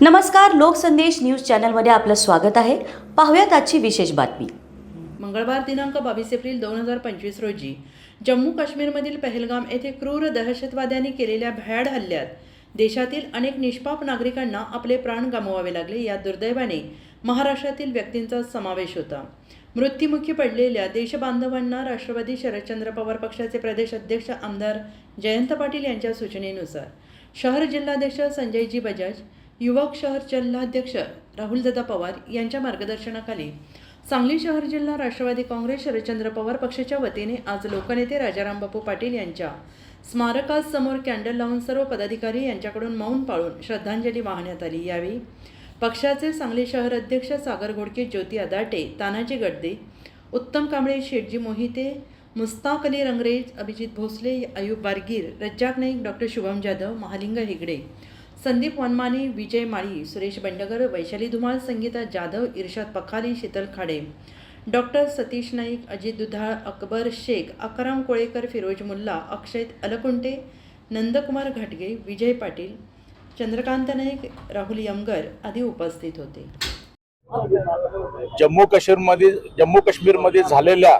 नमस्कार लोकसंदेश न्यूज चॅनलमध्ये आपलं स्वागत आहे. पाहूयात आजची विशेष बातमी. मंगळवार दिनांक बावीस एप्रिल दोन हजार पंचवीस रोजी जम्मू काश्मीरमधील पहलगाम येथे क्रूर दहशतवाद्यांनी केलेल्या भयाड हल्ल्यात देशातील अनेक निष्पाप नागरिकांना आपले प्राण गमवावे लागले. या दुर्दैवाने महाराष्ट्रातील व्यक्तींचा समावेश होता. मृत्युमुखी पडलेल्या देशबांधवांना राष्ट्रवादी शरदचंद्र पवार पक्षाचे प्रदेश अध्यक्ष आमदार जयंत पाटील यांच्या सूचनेनुसार शहर जिल्हाध्यक्ष संजयजी बजाज युवक शहर जिल्हाध्यक्ष राहुलदादा पवार यांच्या मार्गदर्शनाखाली सांगली शहर जिल्हा राष्ट्रवादी काँग्रेस शरदचंद्र पवार पक्षाच्या वतीने आज लोकनेते राजाराम बापू पाटील यांच्या स्मारकासमोर कॅन्डल लावून सर्व पदाधिकारी यांच्याकडून मौन पाळून श्रद्धांजली वाहण्यात आली. यावेळी पक्षाचे सांगली शहर अध्यक्ष सागर घोडके ज्योती अदाटे तानाजी गडदे उत्तम कांबळे शेटजी मोहिते मुस्ताक अली रंगरेज अभिजित भोसले अयूब बारगीर रज्जाक नाईक डॉक्टर शुभम जाधव महालिंग हेगडे संदीप वनमाने विजय माळी सुरेश बंडगर वैशाली धुमाळ संगीता जाधव इर्शाद पखारी शीतल खाडे. डॉक्टर सतीश नाईक अजित दुधाळ अकबर शेख अकराम कोळेकर फिरोज मुल्ला अक्षय अलकुंटे नंदकुमार घाटगे विजय पाटील चंद्रकांत नाईक राहुल यमगर आदी उपस्थित होते. जम्मू काश्मीरमध्ये जम्मू काश्मीरमध्ये झालेल्या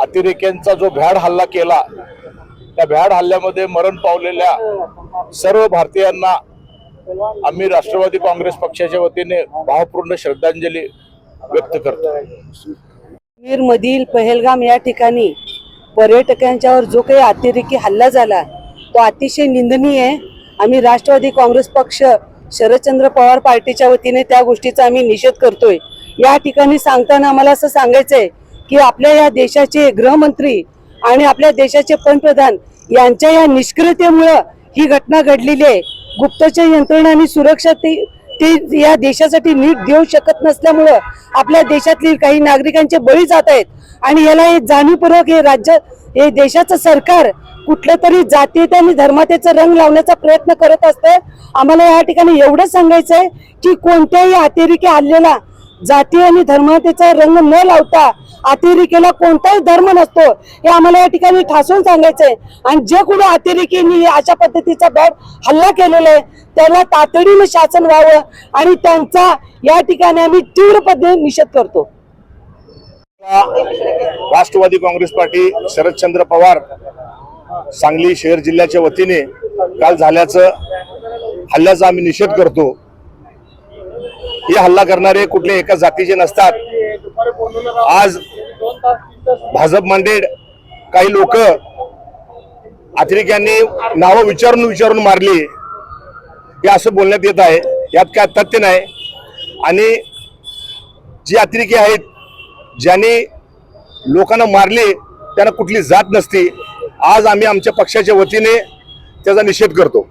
अतिरेक्यांचा जो भ्याड हल्ला केला त्या भ्याड हल्ल्यामध्ये मरण पावलेल्या सर्व भारतीयांना आम्ही राष्ट्रवादी काँग्रेस पक्षाच्या वतीने भावपूर्ण श्रद्धांजली व्यक्त करतो. काश्मीर मधील पहलगाम या ठिकाणी पर्यटकांच्यावर जो काही अतिरेकी हल्ला झाला तो अतिशय निंदनीय आहे. आम्ही राष्ट्रवादी काँग्रेस पक्ष शरदचंद्र पवार पार्टीच्या वतीने त्या गोष्टीचा आम्ही निषेध करतोय. या ठिकाणी सांगताना आम्हाला असं सांगायचंय की आपल्या या देशाचे गृहमंत्री आणि आपल्या देशाचे पंतप्रधान यांच्या या निष्क्रियतेमुळं ही घटना घडलेली आहे. गुप्तचर यंत्रणा आणि सुरक्षा ते ते या देशासाठी नीट देऊ शकत नसल्यामुळं आपल्या देशातील काही नागरिकांचे बळी जात आहेत. आणि याला हे जाणीवपूर्वक हे राज्य हे देशाचं सरकार कुठलं तरी जातीत आणि धर्मातेचा रंग लावण्याचा प्रयत्न करत असते आम्हाला या ठिकाणी एवढंच सांगायचं आहे की कोणत्याही अतिरेकी आलेला जाती आणि धर्मातेचा रंग न लावता अतिरेकीला कोणताही धर्म नसतो. हे आम्हाला या ठिकाणी ठासून सांगायचंय. आणि जे कुणी अतिरेकींनी अशा पद्धतीचा बॅट हल्ला केलेला आहे त्याला तातडीने शासन व्हावं आणि त्यांचा या ठिकाणी आम्ही तीव्र पद्धतीने निषेध करतो. राष्ट्रवादी काँग्रेस पार्टी शरदचंद्र पवार सांगली शहर जिल्ह्याच्या वतीने काल झाल्याचं हल्ल्याचा आम्ही निषेध करतो. हे हल्ला करणारे कुठले एका जातीचे नसतात. आज भाजप मांडेड काही लोक अतिरेक्यांनी नावं विचारून विचारून मारली. हे असं बोलण्यात येत आहे. यात काय तथ्य नाही. आणि जी अतिरेकी आहेत ज्यांनी लोकांना मारले त्यांना कुठली जात नसती. आज आम्ही आमच्या पक्षाच्या वतीने त्याचा निषेध करतो.